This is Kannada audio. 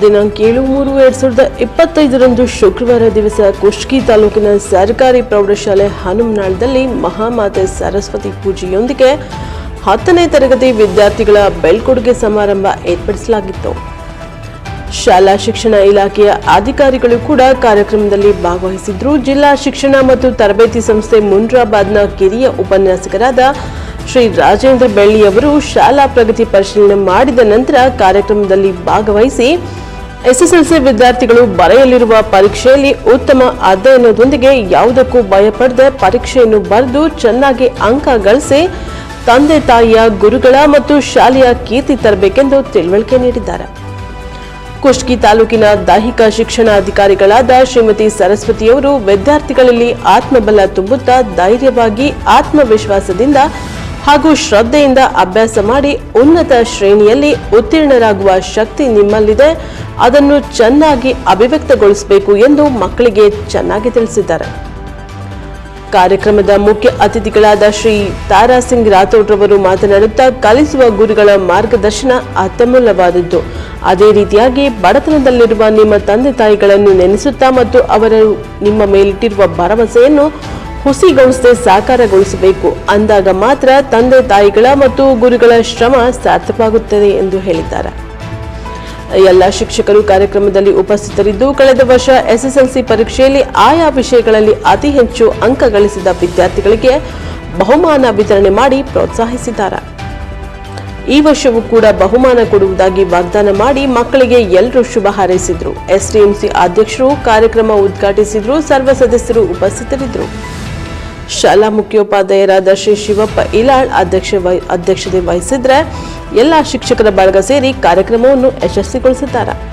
ದಿನಾಂಕ ಏಳು ಮೂರು ಎರಡ್ ಸಾವಿರದ ಇಪ್ಪತ್ತೈದರಂದು ಶುಕ್ರವಾರ ದಿವಸ ಕುಷ್ಕಿ ತಾಲೂಕಿನ ಸರ್ಕಾರಿ ಪ್ರೌಢಶಾಲೆ ಹನುಮನಾಳದಲ್ಲಿ ಮಹಾಮಾತೆ ಸರಸ್ವತಿ ಪೂಜೆಯೊಂದಿಗೆ ಹತ್ತನೇ ತರಗತಿ ವಿದ್ಯಾರ್ಥಿಗಳ ಬೆಳ್ಕೊಡುಗೆ ಸಮಾರಂಭ ಏರ್ಪಡಿಸಲಾಗಿತ್ತು. ಶಾಲಾ ಶಿಕ್ಷಣ ಇಲಾಖೆಯ ಅಧಿಕಾರಿಗಳು ಕೂಡ ಕಾರ್ಯಕ್ರಮದಲ್ಲಿ ಭಾಗವಹಿಸಿದ್ರು. ಜಿಲ್ಲಾ ಶಿಕ್ಷಣ ಮತ್ತು ತರಬೇತಿ ಸಂಸ್ಥೆ ಮುನ್ರಾಬಾದ್ನ ಕಿರಿಯ ಉಪನ್ಯಾಸಕರಾದ ಶ್ರೀ ರಾಜೇಂದ್ರ ಬೆಳ್ಳಿ ಅವರು ಶಾಲಾ ಪ್ರಗತಿ ಪರಿಶೀಲನೆ ಮಾಡಿದ ನಂತರ ಕಾರ್ಯಕ್ರಮದಲ್ಲಿ ಭಾಗವಹಿಸಿ ಎಸ್ಎಸ್ಎಲ್ಸಿ ವಿದ್ಯಾರ್ಥಿಗಳು ಬರೆಯಲಿರುವ ಪರೀಕ್ಷೆಯಲ್ಲಿ ಉತ್ತಮ ಅಧ್ಯಯನದೊಂದಿಗೆ ಯಾವುದಕ್ಕೂ ಭಯಪಡದೆ ಪರೀಕ್ಷೆಯನ್ನು ಬರೆದು ಚೆನ್ನಾಗಿ ಅಂಕ ಗಳಿಸಿ ತಂದೆ ತಾಯಿಯ ಗುರುಗಳ ಮತ್ತು ಶಾಲೆಯ ಕೀರ್ತಿ ತರಬೇಕೆಂದು ತಿಳುವಳಿಕೆ ನೀಡಿದ್ದಾರೆ. ಕುಷ್ಟಗಿ ತಾಲೂಕಿನ ದೈಹಿಕ ಶಿಕ್ಷಣ ಅಧಿಕಾರಿಗಳಾದ ಶ್ರೀಮತಿ ಸರಸ್ವತಿಯವರು ವಿದ್ಯಾರ್ಥಿಗಳಲ್ಲಿ ಆತ್ಮಬಲ ತುಂಬುತ್ತಾ ಧೈರ್ಯವಾಗಿ ಆತ್ಮವಿಶ್ವಾಸದಿಂದ ಹಾಗೂ ಶ್ರದ್ಧೆಯಿಂದ ಅಭ್ಯಾಸ ಮಾಡಿ ಉನ್ನತ ಶ್ರೇಣಿಯಲ್ಲಿ ಉತ್ತೀರ್ಣರಾಗುವ ಶಕ್ತಿ ನಿಮ್ಮಲ್ಲಿದೆ. ಅದನ್ನು ಚೆನ್ನಾಗಿ ಅಭಿವ್ಯಕ್ತಗೊಳಿಸಬೇಕು ಎಂದು ಮಕ್ಕಳಿಗೆ ಚೆನ್ನಾಗಿ ತಿಳಿಸಿದ್ದಾರೆ. ಕಾರ್ಯಕ್ರಮದ ಮುಖ್ಯ ಅತಿಥಿಗಳಾದ ಶ್ರೀ ತಾರಾ ಸಿಂಗ್ ರಾಥೋಡ್ ರವರು ಮಾತನಾಡುತ್ತಾ ಕಲಿಸುವ ಗುರುಗಳ ಮಾರ್ಗದರ್ಶನ ಅತ್ಯಮೂಲ್ಯವಾದದ್ದು. ಅದೇ ರೀತಿಯಾಗಿ ಬಡತನದಲ್ಲಿರುವ ನಿಮ್ಮ ತಂದೆ ತಾಯಿಗಳನ್ನು ನೆನೆಸುತ್ತಾ ಮತ್ತು ಅವರು ನಿಮ್ಮ ಮೇಲಿಟ್ಟಿರುವ ಭರವಸೆಯನ್ನು ಹುಸಿಗೊಳಿಸದೆ ಸಾಕಾರಗೊಳಿಸಬೇಕು. ಅಂದಾಗ ಮಾತ್ರ ತಂದೆ ತಾಯಿಗಳ ಮತ್ತು ಗುರುಗಳ ಶ್ರಮ ಸಾರ್ಥಕವಾಗುತ್ತದೆ ಎಂದು ಹೇಳಿದ್ದಾರೆ. ಎಲ್ಲ ಶಿಕ್ಷಕರು ಕಾರ್ಯಕ್ರಮದಲ್ಲಿ ಉಪಸ್ಥಿತರಿದ್ದು, ಕಳೆದ ವರ್ಷ ಎಸ್ಎಸ್ಎಲ್ಸಿ ಪರೀಕ್ಷೆಯಲ್ಲಿ ಆಯಾ ವಿಷಯಗಳಲ್ಲಿ ಅತಿ ಹೆಚ್ಚು ಅಂಕ ಗಳಿಸಿದ ವಿದ್ಯಾರ್ಥಿಗಳಿಗೆ ಬಹುಮಾನ ವಿತರಣೆ ಮಾಡಿ ಪ್ರೋತ್ಸಾಹಿಸಿದ್ದಾರೆ. ಈ ವರ್ಷವೂ ಕೂಡ ಬಹುಮಾನ ಕೊಡುವುದಾಗಿ ವಾಗ್ದಾನ ಮಾಡಿ ಮಕ್ಕಳಿಗೆ ಎಲ್ಲರೂ ಶುಭ ಹಾರೈಸಿದ್ರು. ಎಸ್ಡಿಎಂಸಿ ಅಧ್ಯಕ್ಷರು ಕಾರ್ಯಕ್ರಮ ಉದ್ಘಾಟಿಸಿದ್ರು, ಸರ್ವ ಸದಸ್ಯರು ಉಪಸ್ಥಿತರಿದ್ದರು. ಶಾಲಾ ಮುಖ್ಯೋಪಾಧ್ಯಾಯರಾದ ಶ್ರೀ ಶಿವಪ್ಪ ಇಲಾಳ್ ಅಧ್ಯಕ್ಷ ಅಧ್ಯಕ್ಷತೆ ವಹಿಸಿದ್ರೆ ಎಲ್ಲ ಶಿಕ್ಷಕರ ಬಳಗ ಸೇರಿ ಕಾರ್ಯಕ್ರಮವನ್ನು ಯಶಸ್ವಿಗೊಳಿಸಿದ್ದಾರೆ.